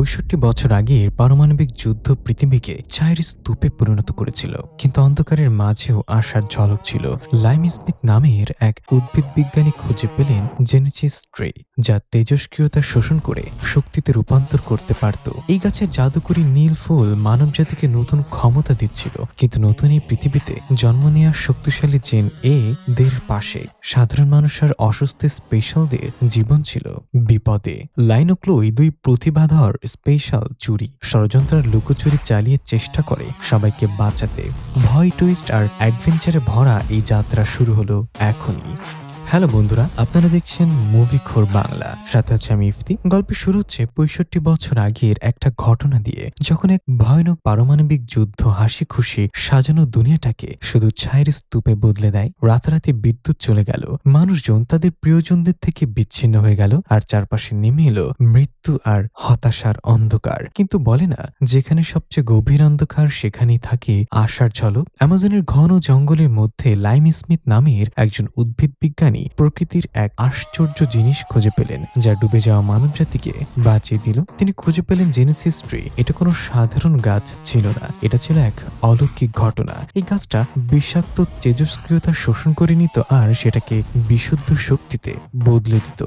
পঁয়ষট্টি বছর আগের পারমাণবিক যুদ্ধ পৃথিবীকে চায়ের স্তূপে পরিণত করেছিল, কিন্তু অন্ধকারের মাঝেও আশার ঝলক ছিল। লাইম স্মিথ নামের এক উদ্ভিদ বিজ্ঞানী খুঁজে পেলেন জেনেচিস ট্রে, যা তেজস্ক্রিয়তা শোষণ করে শক্তিতে রূপান্তর করতে পারত। এই গাছের জাদুকরী নীল ফুল মানবজাতিকে নতুন ক্ষমতা দিচ্ছিল, কিন্তু নতুন এই পৃথিবীতে জন্ম নেওয়া শক্তিশালী জেন এ দের পাশে। সাধারণ মানুষের অসুস্থ স্পেশালদের জীবন ছিল বিপদে। লাইনোক্লোই দুই প্রতিভাধর স্পেশাল চুরি। ষড়যন্ত্রের লুকোচুরি চালিয়ে চেষ্টা করে সবাইকে বাঁচাতে। ভয় টুইস্ট আর অ্যাডভেঞ্চারে ভরা এই যাত্রা শুরু হলো এখনই। হ্যালো বন্ধুরা, আপনারা দেখছেন মুভি খোর বাংলা। সাথে আছে আমি ইফতি। গল্পের শুরু হচ্ছে পঁয়ষট্টি বছর আগের একটা ঘটনা দিয়ে, যখন এক ভয়ানক পারমাণবিক যুদ্ধ হাসি খুশি সাজানো দুনিয়াটাকে শুধু ছায়ের স্তূপে বদলে দেয়, রাতারাতি বিদ্যুৎ চলে গেল, মানুষজন তাদের প্রিয়জনদের থেকে বিচ্ছিন্ন হয়ে গেল, আর চারপাশে নেমে এলো মৃত্যু আর হতাশার অন্ধকার। কিন্তু বলে না, যেখানে সবচেয়ে গভীর অন্ধকার সেখানেই থাকে আশার ঝলক। অ্যামাজনের ঘন জঙ্গলের মধ্যে লাইম স্মিথ নামের একজন উদ্ভিদ বিজ্ঞানী প্রকৃতির এক আশ্চর্য জিনিস খুঁজে পেলেন, যা ডুবে যাওয়া মানব জাতিকে বাঁচিয়ে দিল। তিনি খুঁজে পেলেন জেনেসিস ট্রি এটা কোনো সাধারণ গাছ ছিল না। এটা ছিল এক অলৌকিক ঘটনা। এই গাছটা বিষাক্ত তেজস্ক্রিয়তা শোষণ করে নিত আর সেটাকে বিশুদ্ধ শক্তিতে বদলে দিত।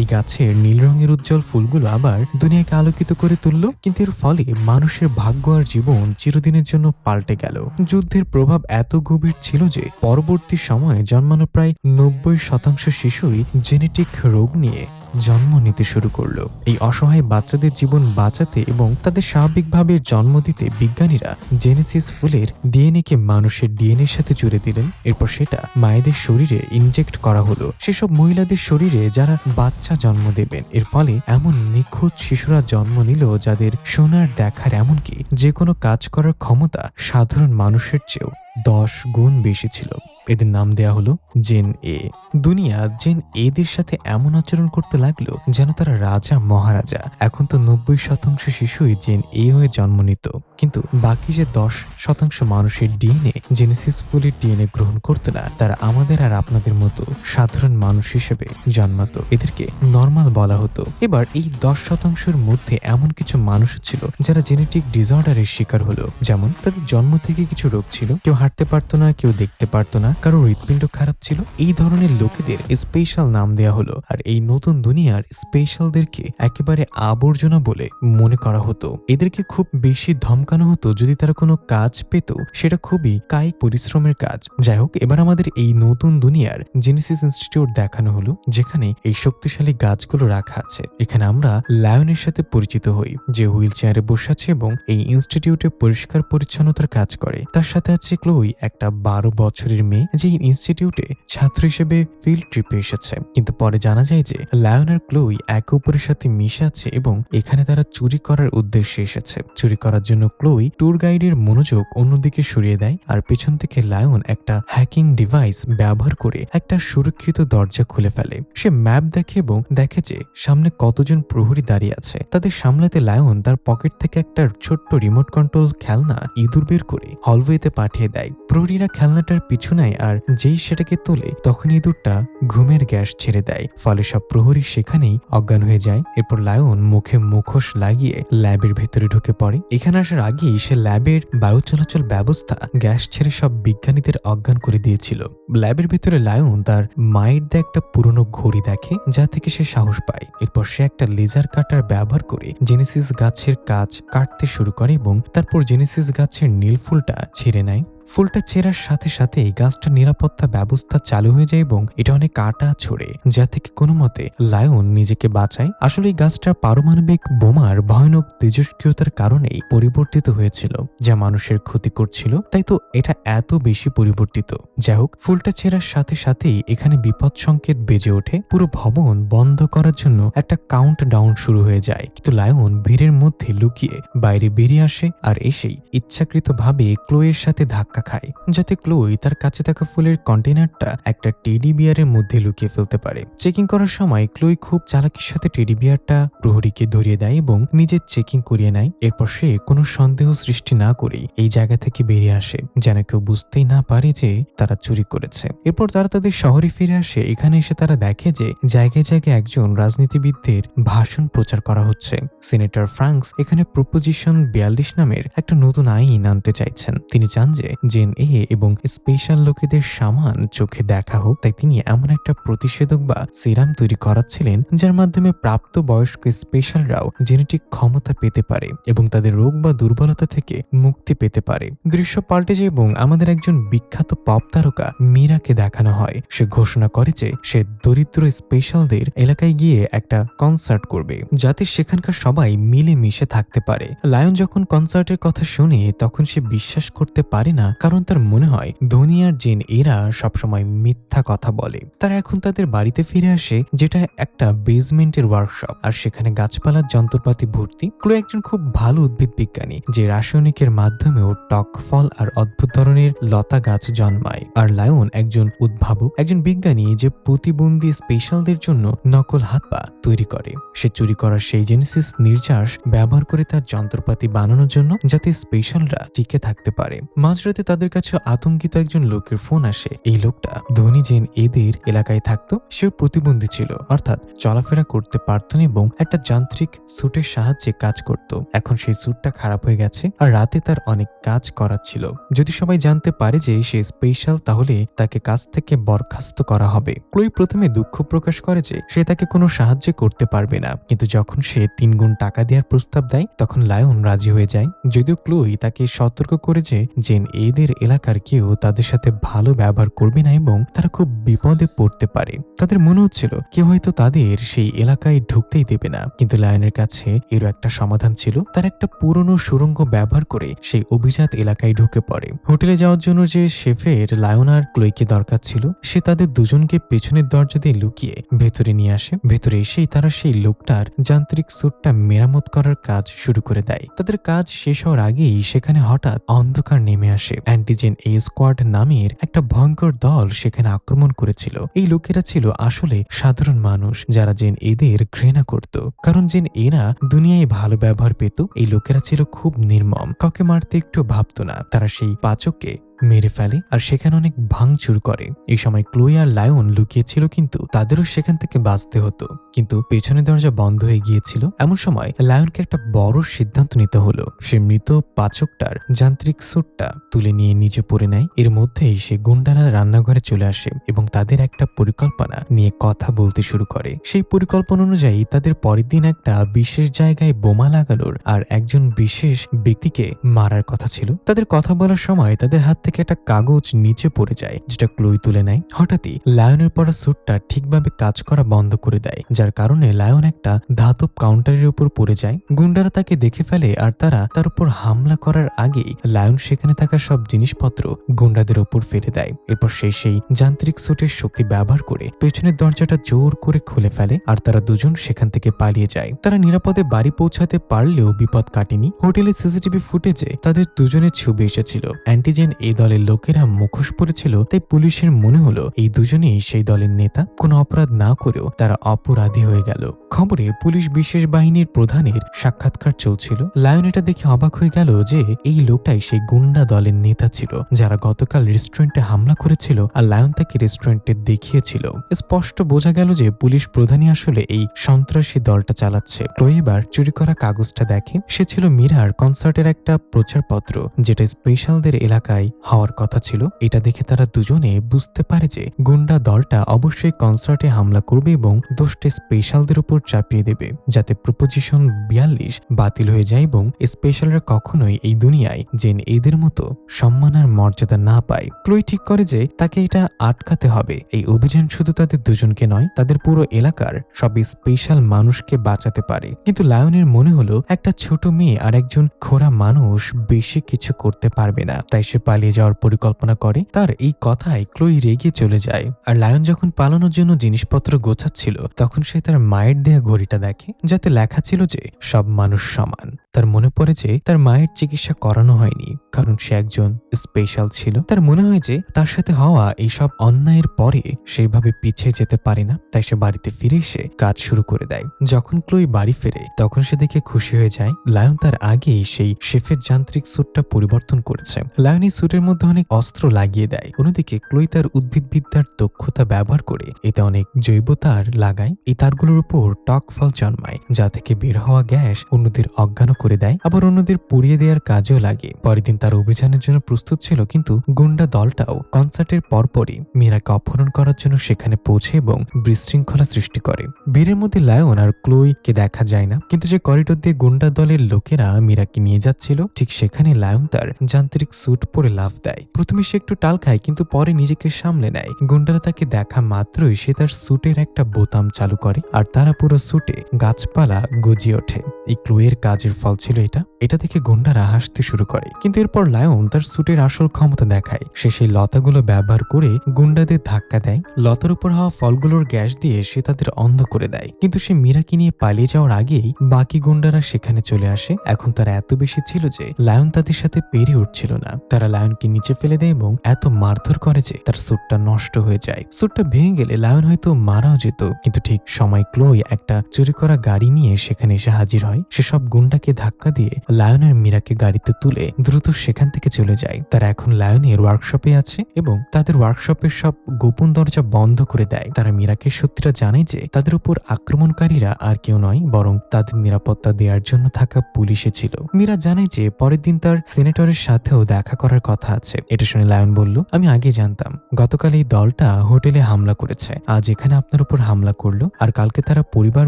এই গাছের নীল রঙের উজ্জ্বল ফুলগুলো আবার দুনিয়াকে আলোকিত করে তুলল, কিন্তু এর ফলে মানুষের ভাগ্য আর জীবন চিরদিনের জন্য পাল্টে গেল। যুদ্ধের প্রভাব এত গভীর ছিল যে পরবর্তী সময়ে জন্মানো প্রায় নব্বই শতাংশ শিশুই জেনেটিক রোগ নিয়ে জন্ম নিতে শুরু করল। এই অসহায় বাচ্চাদের জীবন বাঁচাতে এবং তাদের স্বাভাবিকভাবে জন্ম দিতে বিজ্ঞানীরা জেনেসিস ফুলের ডিএনএ কে মানুষের ডিএনএর সাথে জুড়ে দিলেন। এরপর সেটা মায়েদের শরীরে ইনজেক্ট করা হলো। সেসব মহিলাদের শরীরে যারা বাচ্চা জন্ম দেবেন, এর ফলে এমন নিখুঁত শিশুরা জন্ম নিল যাদের সোনার দেখার এমনকি যে কোনো কাজ করার ক্ষমতা সাধারণ মানুষের চেয়েও দশ গুণ বেশি ছিল। এদের নাম দেয়া হলো জেন এ। দুনিয়া জেন এদের সাথে এমন আচরণ করতে লাগল যেন তারা রাজা, মহারাজা। এখন তো নব্বই শতাংশ শিশুই জেন এ হয়ে জন্ম নিত। কিন্তু বাকি যে দশ শতাংশ মানুষের ডিএনএ, জেনেসিস ফুলের ডিএনএ গ্রহণ করতো না, তারা আমাদের আর আপনাদের মতো সাধারণ মানুষ হিসেবে জন্মাতো। এদেরকে নর্মাল বলা হতো। এবার এই দশ শতাংশের মধ্যে এমন কিছু মানুষ ছিল যারা জেনেটিক ডিসঅর্ডারের শিকার হলো। যেমন তাদের জন্ম থেকে কিছু রোগ ছিল। কেউ হাঁটতে পারতো না, কেউ দেখতে পারতো না। কারও হৃৎপিণ্ড খারাপ ছিল, এই ধরনের লোকেদের স্পেশাল নাম দেয়া হলো। আর এই নতুন দুনিয়ার স্পেশালদেরকে একেবারে আবর্জনা বলে মনে করা হতো। এদেরকে খুব বেশি ধমকানো হতো যদি তারা কোনো কাজ পেত। সেটা খুবই কায়িক পরিশ্রমের কাজ। যাই হোক, এবার আমাদের এই নতুন দুনিয়ার জেনেসিস ইনস্টিটিউট দেখানো হলো, যেখানে এই শক্তিশালী গাছগুলো রাখা আছে। এখানে আমরা লায়নের সাথে পরিচিত হই, যে হুইল চেয়ারে বসে আছে এবং এই ইনস্টিটিউটে পরিষ্কার পরিচ্ছন্নতার কাজ করে। তার সাথে আছে ক্লোই, একটা বারো বছরের মেয়ে। যে ইনস্টিটিউটে ছাত্র হিসেবে ফিল্ড ট্রিপে এসেছে। কিন্তু পরে জানা যায় যে লায়ন আর ক্লোই একে অপরের সাথে মিশে আছে এবং এখানে তারা চুরি করার উদ্দেশ্যে এসেছে। চুরি করার জন্য ক্লোই ট্যুর গাইডের মনোযোগ অন্যদিকে সরিয়ে দেয় আর পেছন থেকে লায়ন একটা হ্যাকিং ডিভাইস ব্যবহার করে একটা সুরক্ষিত দরজা খুলে ফেলে। সে ম্যাপ দেখে এবং দেখে যে সামনে কতজন প্রহরী দাঁড়িয়ে আছে। তাদের সামলাতে লায়ন তার পকেট থেকে একটা ছোট্ট রিমোট কন্ট্রোল খেলনা ইঁদুর বের করে হলওয়েতে পাঠিয়ে দেয়। প্রহরীরা খেলনাটার পিছু নেয় আর যেই সেটাকে তোলে তখন ইঁদুরটা ঘুমের গ্যাস ছেড়ে দেয়। ফলে সব প্রহরী সেখানেই অজ্ঞান হয়ে যায়। এরপর লায়ন মুখে মুখোশ লাগিয়ে ল্যাবের ভেতরে ঢুকে পড়ে। এখানে আসার আগেই সে ল্যাবের বায়ু চলাচল ব্যবস্থা, গ্যাস ছেড়ে সব বিজ্ঞানীদের অজ্ঞান করে দিয়েছিল। ল্যাবের ভেতরে লায়ন তার মায়ের দেয় একটা পুরনো ঘড়ি দেখে, যা থেকে সে সাহস পায়। এরপর সে একটা লেজার কাটার ব্যবহার করে জেনেসিস গাছের কাজ কাটতে শুরু করে এবং তারপর জেনেসিস গাছের নীল ফুলটা ছিঁড়ে নেয়। ফুলটা ছেঁড়ার সাথে সাথে গাছটার নিরাপত্তা ব্যবস্থা চালু হয়ে যায় এবং এটা অনেক কাটা ছড়ে, যা থেকে কোনো মতে লায়ন নিজেকে বাঁচায়। আসলে এই গাছটার পারমাণবিক বোমার ভয়ানক তেজস্ক্রিয়তার কারণেই পরিবর্তিত হয়েছিল, যা মানুষের ক্ষতি করছিল। তাই তো এটা এত বেশি পরিবর্তিত। যাই হোক, ফুলটা ছেঁড়ার সাথে সাথেই এখানে বিপদ সংকেত বেজে ওঠে। পুরো ভবন বন্ধ করার জন্য একটা কাউন্ট ডাউন শুরু হয়ে যায়। কিন্তু লায়ন ভিড়ের মধ্যে লুকিয়ে বাইরে বেরিয়ে আসে আর এসেই ইচ্ছাকৃতভাবে ক্লোয়ের সাথে ধাক্কা ধাক্কা খায়, যাতে ক্লোই তার কাছে থাকা ফুলের কন্টেনারটা একটা টেডি বিয়ারের মধ্যে লুকিয়ে ফেলতে পারে। চেকিং করার সময় ক্লোই খুব চালাকির সাথে টেডি বিয়ারটা প্রহরীকে ধরিয়ে দেয় এবং নিজের চেকিং করিয়ে নেয়। এরপর সে কোনো সন্দেহ সৃষ্টি না করেই এই জায়গা থেকে বেরিয়ে আসে, যেন কেউ বুঝতেই না পারে যে তারা চুরি করেছে। এরপর তারা তাদের শহরে ফিরে আসে। এখানে এসে তারা দেখে যে জায়গায় জায়গায় একজন রাজনীতিবিদদের ভাষণ প্রচার করা হচ্ছে। সিনেটর ফ্রাঙ্কস এখানে প্রপোজিশন বিয়াল্লিশ নামের একটা নতুন আইন আনতে চাইছেন। তিনি চান যে জেন এ এবং স্পেশাল লোকেদের সামান চোখে দেখা হোক, তাই তিনি এমন একটা প্রতিষেধক বা সিরাম তৈরি করাচ্ছিলেন যার মাধ্যমে প্রাপ্ত বয়স্ক স্পেশালরাও জেনেটিক ক্ষমতা পেতে পারে এবং তাদের রোগ বা দুর্বলতা থেকে মুক্তি পেতে পারে। দৃশ্য পাল্টে যায় এবং আমাদের একজন বিখ্যাত পপ তারকা মীরাকে দেখানো হয়। সে ঘোষণা করে যে সে দরিদ্র স্পেশালদের এলাকায় গিয়ে একটা কনসার্ট করবে, যাতে সেখানকার সবাই মিলে মিশে থাকতে পারে। লায়ন যখন কনসার্টের কথা শুনে, তখন সে বিশ্বাস করতে পারে না কারণ তার মনে হয় ধোনি আর জেন এরা সবসময় মিথ্যা কথা বলে। তারা এখন তাদের বাড়িতে ফিরে আসে, যেটা একটা বেসমেন্টের ওয়ার্কশপ আর সেখানে গাছপালার যন্ত্রপাতি ভর্তি। ক্লো একজন খুব ভালো উদ্ভিদ বিজ্ঞানী, যে রাসায়নিকের মাধ্যমেও টক ফল আর অদ্ভুত ধরনের লতা গাছ জন্মায়। আর লায়ন একজন উদ্ভাবক, একজন বিজ্ঞানী যে প্রতিবন্ধী স্পেশালদের জন্য নকল হাত পা তৈরি করে। সে চুরি করার সেই জেনেসিস নির্যাস ব্যবহার করে তার যন্ত্রপাতি বানানোর জন্য, যাতে স্পেশালরা টিকে থাকতে পারে। মাঝরাতে তাদের কাছে আতঙ্কিত একজন লোকের ফোন আসে। এই লোকটা ধনী জেন এদের এলাকায় থাকতো সে প্রতিবন্ধী ছিল। অর্থাৎ চলাফেরা করতে পারত না এবং একটা যান্ত্রিক স্যুটের সাহায্যে কাজ করত। এখন সেই স্যুটটা খারাপ হয়ে গেছে আর রাতে তার অনেক কাজ করার ছিল। যদি সবাই জানতে পারে যে সে স্পেশাল তাহলে তাকে কাজ থেকে বরখাস্ত করা হবে। ক্লোই প্রথমে দুঃখ প্রকাশ করে যে সে তাকে কোনো সাহায্য করতে পারবে না। কিন্তু যখন সে তিন গুণ টাকা দেওয়ার প্রস্তাব দেয়, তখন লায়ন রাজি হয়ে যায়। যদিও ক্লোই তাকে সতর্ক করে যে জেন এদের এলাকার কেউ তাদের সাথে ভালো ব্যবহার করবে না এবং তারা খুব বিপদে পড়তে পারে। তাদের মনে হচ্ছিল কেউ হয়তো তাদের সেই এলাকায় ঢুকতেই দেবে না। কিন্তু লায়নের কাছে এরও একটা সমাধান ছিল। তার একটা পুরনো সুরঙ্গ ব্যবহার করে সেই অভিজাত এলাকায় ঢুকে পড়ে। হোটেলে যাওয়ার জন্য যে শেফের লায়ন আর ক্লোইকে দরকার ছিল, সে তাদের দুজনকে পেছনের দরজা দিয়ে লুকিয়ে ভেতরে নিয়ে আসে। ভেতরে এসেই তারা সেই লোকটার যান্ত্রিক স্যুটটা মেরামত করার কাজ শুরু করে দেয়। তাদের কাজ শেষ হওয়ার আগেই সেখানে হঠাৎ অন্ধকার নেমে আসে। অ্যান্টিজেন এ স্কোয়াড নামের একটা ভয়ঙ্কর দল সেখানে আক্রমণ করেছিল। এই লোকেরা ছিল আসলে সাধারণ মানুষ যারা জেন এদের ঘৃণা করত। কারণ জেন এরা দুনিয়ায় ভালো ব্যবহার পেত, এই লোকেরা ছিল খুব নির্মম। কাউকে মারতে একটু ভাবত না। তারা সেই পাচককে মেরে ফেলে আর সেখানে অনেক ভাঙচুর করে। এই সময় ক্লোই আর লায়ন লুকিয়েছিল কিন্তু তাদেরও সেখান থেকে বাঁচতে হতো। কিন্তু পেছনের দরজা বন্ধ হয়ে গিয়েছিল। এমন সময় লায়নকে একটা বড় সিদ্ধান্ত নিতে হলো। সে মৃত পাচকটার যান্ত্রিক স্যুটটা তুলে নিয়ে নিচে পড়ে নেয়। এর মধ্যেই সে গুন্ডারা রান্নাঘরে চলে আসে এবং তাদের একটা পরিকল্পনা নিয়ে কথা বলতে শুরু করে। সেই পরিকল্পনা অনুযায়ী তাদের পরের দিন একটা বিশেষ জায়গায় বোমা লাগানোর আর একজন বিশেষ ব্যক্তিকে মারার কথা ছিল। তাদের কথা বলার সময় তাদের হাত থেকে একটা কাগজ নিচে পড়ে যায়, যেটা ক্লোই তুলে নেয়। হঠাৎই লায়নের পরা স্যুটটা ঠিকভাবে কাজ করা বন্ধ করে দেয়, যার কারণে লায়ন একটা ধাতব কাউন্টারের উপর পড়ে যায়। গুন্ডারা তাকে দেখে ফেলে আর তারা তার উপর হামলা করার আগেই লায়ন সেখানে থাকা সব জিনিসপত্র গুন্ডাদের উপর ফেলে দেয়। এরপর সে সেই যান্ত্রিক স্যুটের শক্তি ব্যবহার করে পেছনের দরজাটা জোর করে খুলে ফেলে আর তারা দুজন সেখান থেকে পালিয়ে যায়। তারা নিরাপদে বাড়ি পৌঁছাতে পারলেও বিপদ কাটেনি। হোটেলের সিসিটিভি ফুটেজে তাদের দুজনের ছবি এসেছিল। অ্যান্টিজেন এই দলের লোকেরা মুখোশ পড়েছিল তাই পুলিশের মনে হলো, এই দুজনেই সেই দলের নেতা। কোনো অপরাধ না করেও তারা অপরাধী হয়ে গেল। খবরে পুলিশ বিশেষ বাহিনীর প্রধানের সাক্ষাৎকার চলছিল। লায়ন এটা দেখে অবাক হয়ে গেল যে এই লোকটাই সেই গুন্ডা দলের নেতা ছিল, যারা গতকাল রেস্টুরেন্টে হামলা করেছিল আর লায়ন তাকে রেস্টুরেন্টে দেখিয়েছিল। স্পষ্ট বোঝা গেল যে পুলিশ প্রধানই আসলে এই সন্ত্রাসী দলটা চালাচ্ছে। তো এবার চুরি করা কাগজটা দেখে, সে ছিল মীরার কনসার্টের একটা প্রচারপত্র, যেটা স্পেশালদের এলাকায় হওয়ার কথা ছিল। এটা দেখে তারা দুজনে বুঝতে পারে যে গুন্ডা দলটা অবশ্যই কনসার্টে হামলা করবে এবং দোষটা স্পেশালদের উপর চাপিয়ে দেবে, যাতে প্রপোজিশন বিয়াল্লিশ বাতিল হয়ে যায় এবং স্পেশালরা কখনোই এই দুনিয়ায় জেন এদের মতো সম্মান আর মর্যাদা না পায়। ক্লোই ঠিক করে যে তাকে এটা আটকাতে হবে। এই অভিযান শুধু তাদের দুজনকে নয়, তাদের পুরো এলাকার সব স্পেশাল মানুষকে বাঁচাতে পারে। কিন্তু লায়নের মনে হলো, একটা ছোট মেয়ে আর একজন খোরা মানুষ বেশি কিছু করতে পারবে না। তাই সে পালিয়ে যাওয়ার পরিকল্পনা করে, তার এই কথায় ক্লোই রেগে চলে যায়। আর লায়ন যখন পালানোর জন্য জিনিসপত্র গোছাচ্ছিল, তখন সে তার মায়ের দেয়া ঘড়িটা দেখে, যাতে লেখা ছিল যে, সব মানুষ সমান। তার মনে পড়ে যে, তার মায়ের চিকিৎসা করানো হয়নি, কারণ সে একজন স্পেশাল ছিল। তার মনে হয় যে, তার সাথে হওয়া এইসব অন্যায়ের পরে সেভাবে পিছিয়ে যেতে পারে না, তাই সে বাড়িতে ফিরে এসে কাজ শুরু করে দেয়। যখন ক্লোই বাড়ি ফেরে, তখন সে দেখে খুশি হয়ে যায়, লায়ন তার আগেই সেই শেফের যান্ত্রিক স্যুটটা পরিবর্তন করেছে। লায়ন এই স্যুটের মধ্যে অনেক অস্ত্র লাগিয়ে দেয়। অন্যদিকে ক্লোই তার উদ্ভিদবিদ্যার দক্ষতা ব্যবহার করে এতে অনেক জৈব তার লাগায়। এই তারগুলোর উপর টক ফল জন্মায়, যা থেকে বের হওয়া গ্যাস অন্যদের অজ্ঞান করে দেয়, আবার অন্যদের পুড়িয়ে দেওয়ার কাজেও লাগে। পরের দিন তার অভিযানের জন্য প্রস্তুত ছিল, কিন্তু গুন্ডা দলটাও কনসার্টের পরপরই মীরাকে অপহরণ করার জন্য সেখানে পৌঁছে এবং বিশৃঙ্খলা সৃষ্টি করে। ভিড়ের মধ্যে লায়ন আর ক্লোইকে দেখা যায় না, কিন্তু যে করিডোর দিয়ে গুন্ডা দলের লোকেরা মীরাকে নিয়ে যাচ্ছিল, ঠিক সেখানে লায়ন তার যান্ত্রিক স্যুট পরে লাফ দেয়। প্রথমে সে একটু টাল খায়, কিন্তু পরে নিজেকে সামলে নেয়। গুন্ডারা তাকে দেখা মাত্রই সে তার স্যুটের একটা বোতাম চালু করে, আর তারা পুরো স্যুটে গাছপালা গজিয়ে ওঠে। এই ক্লোয়ের কাজের ফল ছিল এটা। এটা দেখে গুন্ডারা হাসতে শুরু করে। কিন্তু এরপর লায়ন তার স্যুটের আসল ক্ষমতা দেখায়। সে সেই লতাগুলো ব্যবহার করে গুন্ডাদের ধাক্কা দেয়। লতার উপর হওয়া ফলগুলোর গ্যাস দিয়ে সে তাদের অন্ধ করে দেয়। কিন্তু সে মীরাকে নিয়ে পালিয়ে যাওয়ার আগেই বাকি গুন্ডারা সেখানে চলে আসে। এখন তারা এত বেশি ছিল যে লায়ন তাদের সাথে পেরে উঠছিল না। তারা লায়নকে নিচে ফেলে দেয় এবং এত মারধর করে যে তার স্যুটটা নষ্ট হয়ে যায়। স্যুটটা ভেঙে গেলে লায়ন হয়তো মারাও যেত, কিন্তু ঠিক সময় ক্লোই একটা চুরি করা গাড়ি নিয়ে সেখানে এসে হাজির হয়। সে সব গুন্ডাকে ধাক্কা দিয়ে লায়নের মীরাকে গাড়িতে তুলে দ্রুত সেখান থেকে চলে যায়। তারা এখন লায়নের ওয়ার্কশপে আছে এবং তাদের ওয়ার্কশপের সব গোপন দরজা বন্ধ করে দেয়। তারা মীরাকে সত্যিটা জানায় যে তাদের উপর আক্রমণকারীরা আর কেউ নয়, বরং তাদের নিরাপত্তা দেওয়ার জন্য থাকা পুলিশে ছিল। মীরা জানায় যে পরের দিন তার সিনেটরের সাথেও দেখা করার কথা আছে। এটা শুনে লায়ন বলল, আমি আগে জানতাম, গতকাল এই দলটা হোটেলে হামলা করেছে। আজ এখানে আপনার উপর হামলা করল আর কালকে তারা পরিবার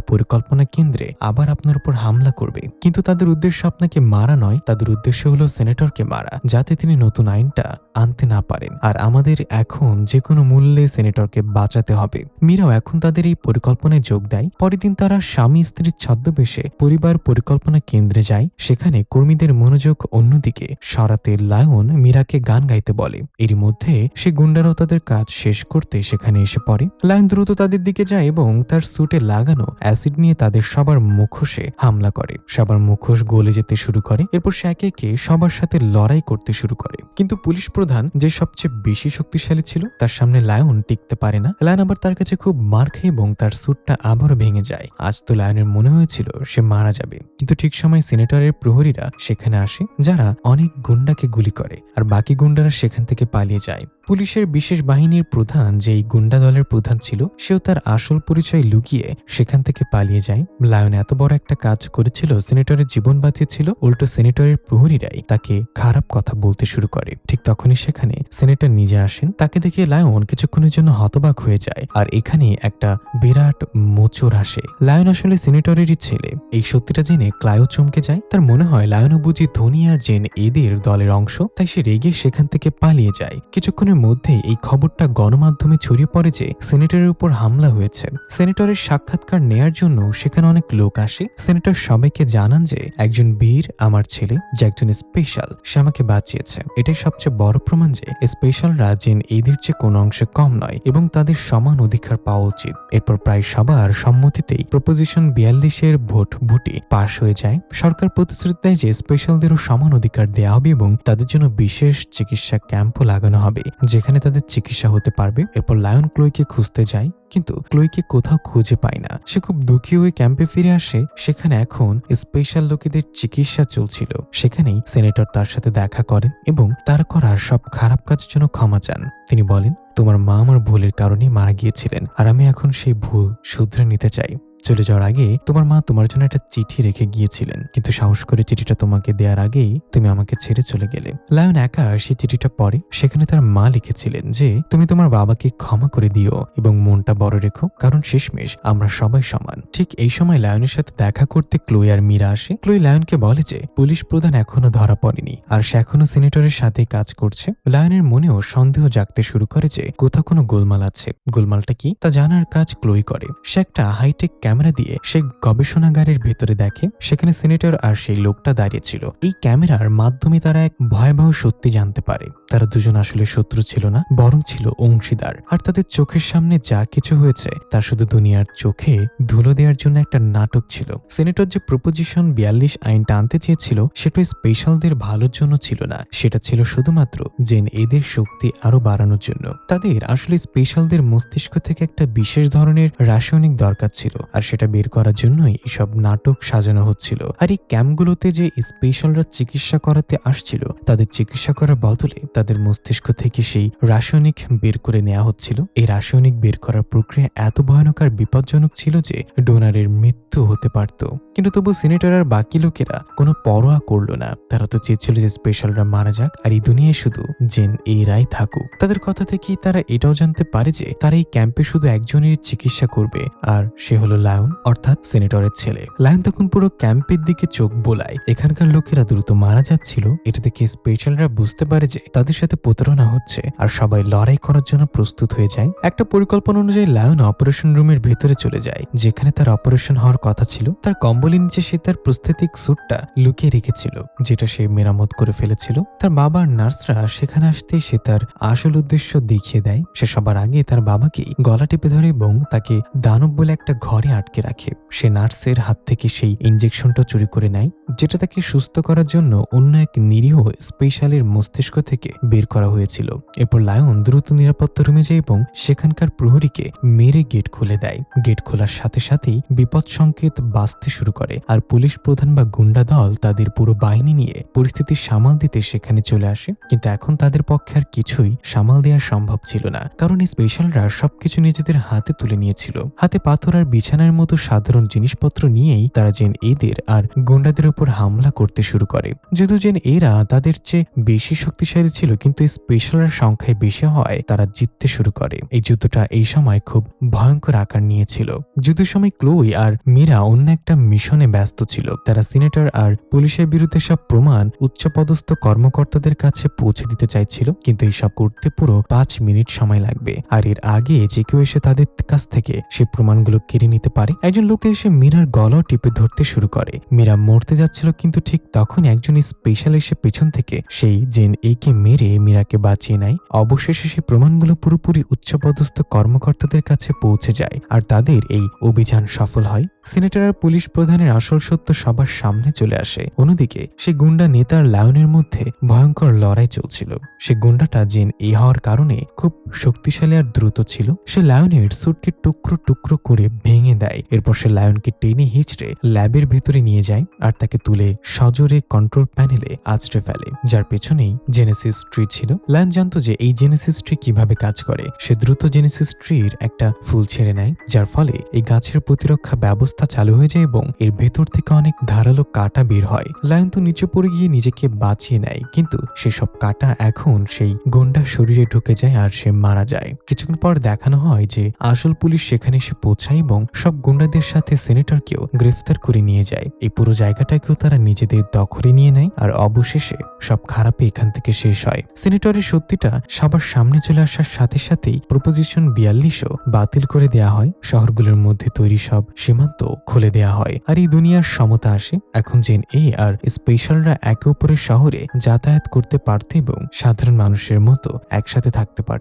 পরিকল্পনা কেন্দ্রে আবার আপনার উপর হামলা করবে। কিন্তু তাদের উদ্দেশ্য আপনাকে মারা নয়, তাদের উদ্দেশ্য হলো সেনেটরকে মারা, যাতে তিনি নতুন আইনটা আনতে না পারেন। আর আমাদের এখন যে কোনো মূল্যে সেনেটরকে বাঁচাতে হবে। মীরাও এখন তাদের এই পরিকল্পনায় যোগ দেয়। পরের দিন তারা স্বামী স্ত্রীর ছদ্মবেশে পরিবার পরিকল্পনা কেন্দ্রে যায়। সেখানে কর্মীদের মনোযোগ অন্যদিকে সরাতে লায়ন মীরাকে গান গাইতে বলে। এর মধ্যে সে গুন্ডারাও তাদের কাজ শেষ করতে সেখানে এসে পড়ে। লায়ন দ্রুত তাদের দিকে যায় এবং তার স্যুটে লাগানো অ্যাসিড নিয়ে তাদের সবার মুখোশে হামলা করে। সবার মুখোশ গলে যেতে শুরু করে। এরপর সে একে একে সবার সাথে লড়াই করতে শুরু করে। কিন্তু পুলিশ প্রধান যে সবচেয়ে বেশি শক্তিশালী ছিল, তার সামনে লায়ন টিকতে পারে না। লায়ন আবার তার কাছে খুব মার খায় এবং তার স্যুটটা আবারও ভেঙে যায়। আজ তো লায়নের মনে হয়েছিল সে মারা যাবে। কিন্তু ঠিক সময় সিনেটরের প্রহরীরা সেখানে আসে, যারা অনেক গুন্ডাকে গুলি করে। আর বাকি গুন্ডারা সেখান থেকে পালিয়ে যায়। পুলিশের বিশেষ বাহিনীর প্রধান যে এই গুন্ডা দলের প্রধান ছিল, সেও তার আসল পরিচয় লুকিয়ে সেখান থেকে পালিয়ে যায়। লায়ন এত বড় একটা কাজ করেছিল, সিনেটরের জীবন বাঁচিয়েছিল, উল্টো সিনেটরের প্রহরীরাই তাকে খারাপ কথা বলতে শুরু করে। ঠিক তখনই সেখানে সিনেটর নিজে আসেন, তাকে দেখে লায়ন কিছুক্ষণের জন্য হতবাক হয়ে যায় আর এখানে একটা বিরাট মোচর আসে। লায়ন আসলে সিনেটরেরই ছেলে। এই সত্যিটা জেনে ক্লায়ও চমকে যায়। তার মনে হয় লায়নও বুঝি ধোনি আর জেন এদের দলের অংশ, তাই সে রেগে সেখান থেকে পালিয়ে যায়। কিছুক্ষণের মধ্যেই এই খবরটা গণমাধ্যমে ছড়িয়ে পড়ে যে সেনেটরের উপর হামলা হয়েছে। সেনেটরের সাক্ষাৎকার নেয়ার জন্য সেখানে অনেক লোক আসে। সেনেটর সবাইকে জানান যে, একজন বীর আমার ছেলে যে একজন স্পেশাল সে আমাকে বাঁচিয়েছে। এটাই সবচেয়ে বড় প্রমাণ যে স্পেশালরা জেন এদের চেয়ে কোনো অংশে কম নয় এবং তাদের সমান অধিকার পাওয়া উচিত। এরপর প্রায় সবার সম্মতিতেই প্রপোজিশন বিয়াল্লিশের ভোট ভোটে পাশ হয়ে যায়। সরকার প্রতিশ্রুতি দেয় যে স্পেশালদেরও সমান অধিকার দেওয়া হবে এবং তাদের জন্য বিশেষ চিকিৎসা ক্যাম্পও লাগানো হবে। যেখানে তাদের চিকিৎসা হতে পারবে, এরপর লায়ন ক্লোইকে খুঁজতে যায়, কিন্তু ক্লোইকে কোথাও খুঁজে পায় না। সে খুব দুঃখী হয়ে ক্যাম্পে ফিরে আসে, সেখানে এখন স্পেশাল লোকেদের চিকিৎসা চলছিল। সেখানেই সেনেটর তার সাথে দেখা করেন এবং তার করার সব খারাপ কাজের জন্য ক্ষমা চান। তিনি বলেন তোমার মা আমার ভুলের কারণে মারা গিয়েছিলেন, আর আমি এখন সেই ভুল শুধরে নিতে চাই। চলে যাওয়ার আগে তোমার মা তোমার জন্য একটা চিঠি রেখে গিয়েছিলেন, কিন্তু সাহস করে চিঠিটা তোমাকে দেওয়ার আগেই তুমি আমাকে ছেড়ে চলে গেলে। লায়ন একা সেই চিঠিটা পড়ে, সেখানে তার মা লিখেছিলেন যে, তুমি তোমার বাবাকে ক্ষমা করে দিও এবং মনটা বড় রেখো, কারণ শেষমেশ আমরা সবাই সমান। ঠিক এই সময় লায়নের সাথে দেখা করতে ক্লোই আর মীরা আসে। ক্লোই লায়নকে বলে যে, পুলিশ প্রধান এখনও ধরা পড়েনি, আর সে এখনও সিনেটরের সাথে কাজ করছে। লায়নের মনেও সন্দেহ জাগতে শুরু করে যে কোথাও কোনো গোলমাল আছে। গোলমালটা কি? তা জানার কাজ ক্লোই করে। সে একটা হাইটেক ক্যামেরা দিয়ে সে গবেষণাগারের ভেতরে দেখে, সেখানে সিনেটর আর সেই লোকটা দাঁড়িয়েছিল এই ক্যামেরার মাধ্যমে তারা এক ভয়াবহ সত্যি জানতে পারে। তারা দুজন আসলে শত্রু ছিল না, বরং ছিল অংশীদার। আর তাদের চোখের সামনে যা কিছু হয়েছে, তা শুধু দুনিয়ার চোখে ধুলো দেওয়ার জন্য একটা নাটক ছিল। সিনেটর যে প্রপোজিশন বিয়াল্লিশ আইনটা আনতে চেয়েছিল, সেটা স্পেশালদের ভালোর জন্য ছিল না। সেটা ছিল শুধুমাত্র জেন এদের শক্তি আরও বাড়ানোর জন্য। তাদের আসলে স্পেশালদের মস্তিষ্ক থেকে একটা বিশেষ ধরনের রাসায়নিক দরকার ছিল, আর সেটা বের করার জন্যই এসব নাটক সাজানো হচ্ছিল। আর এই ক্যাম্পগুলোতে যে স্পেশালরা চিকিৎসা করাতে আসছিল, তাদের চিকিৎসা করার বদলে তাদের মস্তিষ্ক থেকে সেই রাসায়নিক বের করে নেওয়া হচ্ছিল। এই রাসায়নিক বের করার প্রক্রিয়া এত ভয়ানক আর বিপজ্জনক ছিল যে ডোনারের মৃত্যু হতে পারত। কিন্তু তবু সিনেটর আর বাকি লোকেরা কোনো পরোয়া করল না। তারা তো চেয়েছিল যে স্পেশালরা মারা যাক, আর এই দুনিয়ায় শুধু জেন এরাই থাকুক। তাদের কথা থেকেই তারা এটাও জানতে পারে যে তারা এই ক্যাম্পে শুধু একজনের চিকিৎসা করবে, আর সে হলো লায়ন, অর্থাৎ সেনেটরের ছেলে। লায়ন তখন পুরো ক্যাম্পের দিকে চোখ বোলায়। এখানকার লোকেরা দ্রুত মারা যাচ্ছিল। এটা দেখে স্পেশালরা বুঝতে পারে যে তাদের সাথে প্রতারণা হচ্ছে, আর সবাই লড়াই করার জন্য প্রস্তুত হয়ে যায়। একটা পরিকল্পনা অনুযায়ী লায়ন অপারেশন রুমের ভেতরে চলে যায়, যেখানে তার অপারেশন হওয়ার কথা ছিল। তার কম্বলের নিচে সে তার প্রস্থেটিক স্যুটটা লুকিয়ে রেখেছিল, যেটা সে মেরামত করে ফেলেছিল। তার বাবার নার্সরা সেখানে আসতে সে তার আসল উদ্দেশ্য দেখিয়ে দেয়, সে সবার আগে তার বাবাকে গলা টেপে ধরে এবং তাকে দানব বলে একটা ঘরে আটকে রাখে। সে নার্সের হাত থেকে সেই ইঞ্জেকশনটা চুরি করে নেয়, যেটা তাকে সুস্থ করার জন্য অন্য এক নিরীহ স্পেশালের মস্তিষ্ক থেকে বের করা হয়েছিল। এরপর লায়ন দ্রুত নিরাপত্তা রুমে যায় এবং সেখানকার প্রহরীকে মেরে গেট খুলে দেয়। গেট খোলার সাথে সাথেই বিপদ সংকেত বাঁচতে শুরু করে আর পুলিশ প্রধান বা গুন্ডা দল তাদের পুরো বাহিনী নিয়ে পরিস্থিতি সামাল দিতে সেখানে চলে আসে। কিন্তু এখন তাদের পক্ষে আর কিছুই সামাল দেওয়া সম্ভব ছিল না, কারণ এই স্পেশালরা সবকিছু নিজেদের হাতে তুলে নিয়েছিল। হাতে পাথর আর বিছানার মতো সাধারণ জিনিসপত্র নিয়েই তারা যেন এদের আর গুন্ডাদের উপর হামলা করতে শুরু করে। যদিও যেন এরা তাদের চেয়ে বেশি শক্তিশালী ছিল, কিন্তু এই স্পেশালরা সংখ্যায় বেশি হয় তারা জিততে শুরু করে। এই যুদ্ধটা এই সময় খুব ভয়ঙ্কর আকার নিয়েছিল। যুদ্ধের সময় ক্লোই আর মীরা অন্য একটা মিশনে ব্যস্ত ছিল। তারা সিনেটর আর পুলিশের বিরুদ্ধে সব প্রমাণ উচ্চপদস্থ কর্মকর্তাদের কাছে পৌঁছে দিতে চাইছিল, কিন্তু এইসব করতে পুরো পাঁচ মিনিট সময় লাগবে। আর এর আগে যে কেউ এসে তাদের কাছ থেকে সে প্রমাণগুলো কেড়ে নিতে পারে। একজন লোক এসে মীরার গলাও টিপে ধরতে শুরু করে। মীরা মরতে যাচ্ছিল কিন্তু ঠিক তখন একজন স্পেশাল এসে পেছন থেকে সেই জেন একে মেরে মীরাকে বাঁচিয়ে নেয়। অবশেষে সে প্রমাণগুলো পুরোপুরি উচ্চপদস্থ কর্মকর্তাদের কাছে পৌঁছে যায় আর তাদের এই অভিযান সফল হয়। সিনেটর আর পুলিশ প্রধানের আসল সত্য সবার সামনে চলে আসে। অন্যদিকে সে গুন্ডা নেতার লায়নের মধ্যে ভয়ঙ্কর লড়াই চলছিল। সে গুন্ডাটা জেন এ হওয়ার কারণে খুব শক্তিশালী আর দ্রুত ছিল। সে লায়নের স্যুটকে টুকরো টুকরো করে ভেঙে দেয়। এরপর সে লায়নকে টেনে হিচড়ে ল্যাবের ভেতরে নিয়ে যায় আর তাকে তুলে সজোরে কন্ট্রোল প্যানেলে আছড়ে ফেলে। যার পেছনেই জেনেসিস ট্রি ছিল। লায়ন জানতো যে এই জেনেসিস ট্রি কীভাবে কাজ করে। সে দ্রুত জেনেসিস ট্রির একটা ফুল ছেড়ে নেয়, যার ফলে এই গাছের প্রতিরক্ষা ব্যবস্থা চালু হয়ে যায় এবং এর ভেতর থেকে অনেক ধারালো কাটা বের হয়। লায়ন তো নিচে পড়ে গিয়ে নিজেকে বাঁচিয়ে নেয়, কিন্তু সেসব কাটা এখন সেই গন্ডা শরীরে ঢুকে যায় আর সে মারা যায়। কিছুক্ষণ পর দেখানো হয় যে আসল পুলিশ সেখানে এসে পৌঁছায় এবং সব গুন্ডাদের সাথে সেনেটরকেও গ্রেফতার করে নিয়ে যায়। এই পুরো জায়গাটাকেও তারা নিজেদের দখলে নিয়ে নেয় আর অবশেষে সব খারাপে এখান থেকে শেষ হয়। সিনেটরের সত্যিটা সবার সামনে চলে আসার সাথে সাথেই প্রপোজিশন বিয়াল্লিশও বাতিল করে দেয়া হয়। শহরগুলোর মধ্যে তৈরি সব সীমান্ত খুলে দেয়া হয়। আর এই দুনিয়ার সমতা আসে। এখন জেন এ আর স্পেশালরা একে অপরের শহরে যাতায়াত করতে পারত এবং সাধারণ মানুষের মতো একসাথে থাকতে পারত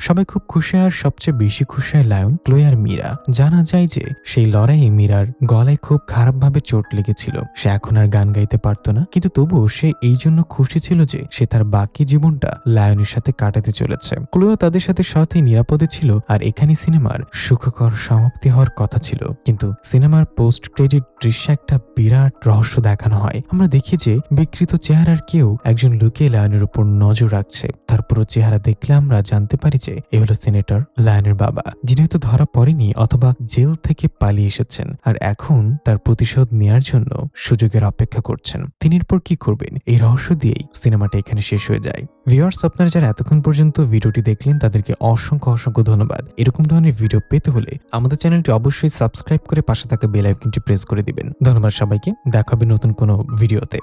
সবাই খুব খুশি আর সবচেয়ে বেশি খুশি হয় লায়ন ক্লোয় আর মীরা। জানা যায় যে সেই লড়াইয়ে মীরার গলায় খুব খারাপভাবে চোট লেগেছিল। সে এখন আর গান গাইতে পারত না। কিন্তু তবুও সে এই জন্য খুশি ছিল যে সে তার বাকি জীবনটা লায়নের সাথে কাটাতে চলেছে। ক্লোয় তাদের সাথে সাথে নিরাপদে ছিল আর এখানে সিনেমার সুখকর সমাপ্তি হওয়ার কথা ছিল। কিন্তু সিনেমার পোস্ট ক্রেডিট দৃশ্যে একটা বিরাট রহস্য দেখানো হয়। আমরা দেখি যে বিকৃত চেহারার কেউ একজন লুকিয়ে লায়নের উপর নজর রাখছে। তার পুরো চেহারা দেখলে আমরা জানতে পারি যে এ হলো সিনেটর লায়নের বাবা, যিনি হয়তো ধরা পড়েনি অথবা জেল থেকে পালিয়ে এসেছেন আর এখন তার প্রতিশোধ নেয়ার জন্য সুযোগের অপেক্ষা করছেন। তিনি এরপর কি করবেন? এই রহস্য দিয়েই সিনেমাটা এখানে শেষ হয়ে যায়। ভিউয়ার্স, আপনারা যারা এতক্ষণ পর্যন্ত ভিডিওটি দেখলেন, তাদেরকে অসংখ্য অসংখ্য ধন্যবাদ। এরকম ধরনের ভিডিও পেতে হলে আমাদের চ্যানেলটি অবশ্যই সাবস্ক্রাইব করে পাশে থাকা বেল আইকনটি প্রেস করে দিবেন। ধন্যবাদ সবাইকে। দেখা হবে নতুন কোনো ভিডিওতে।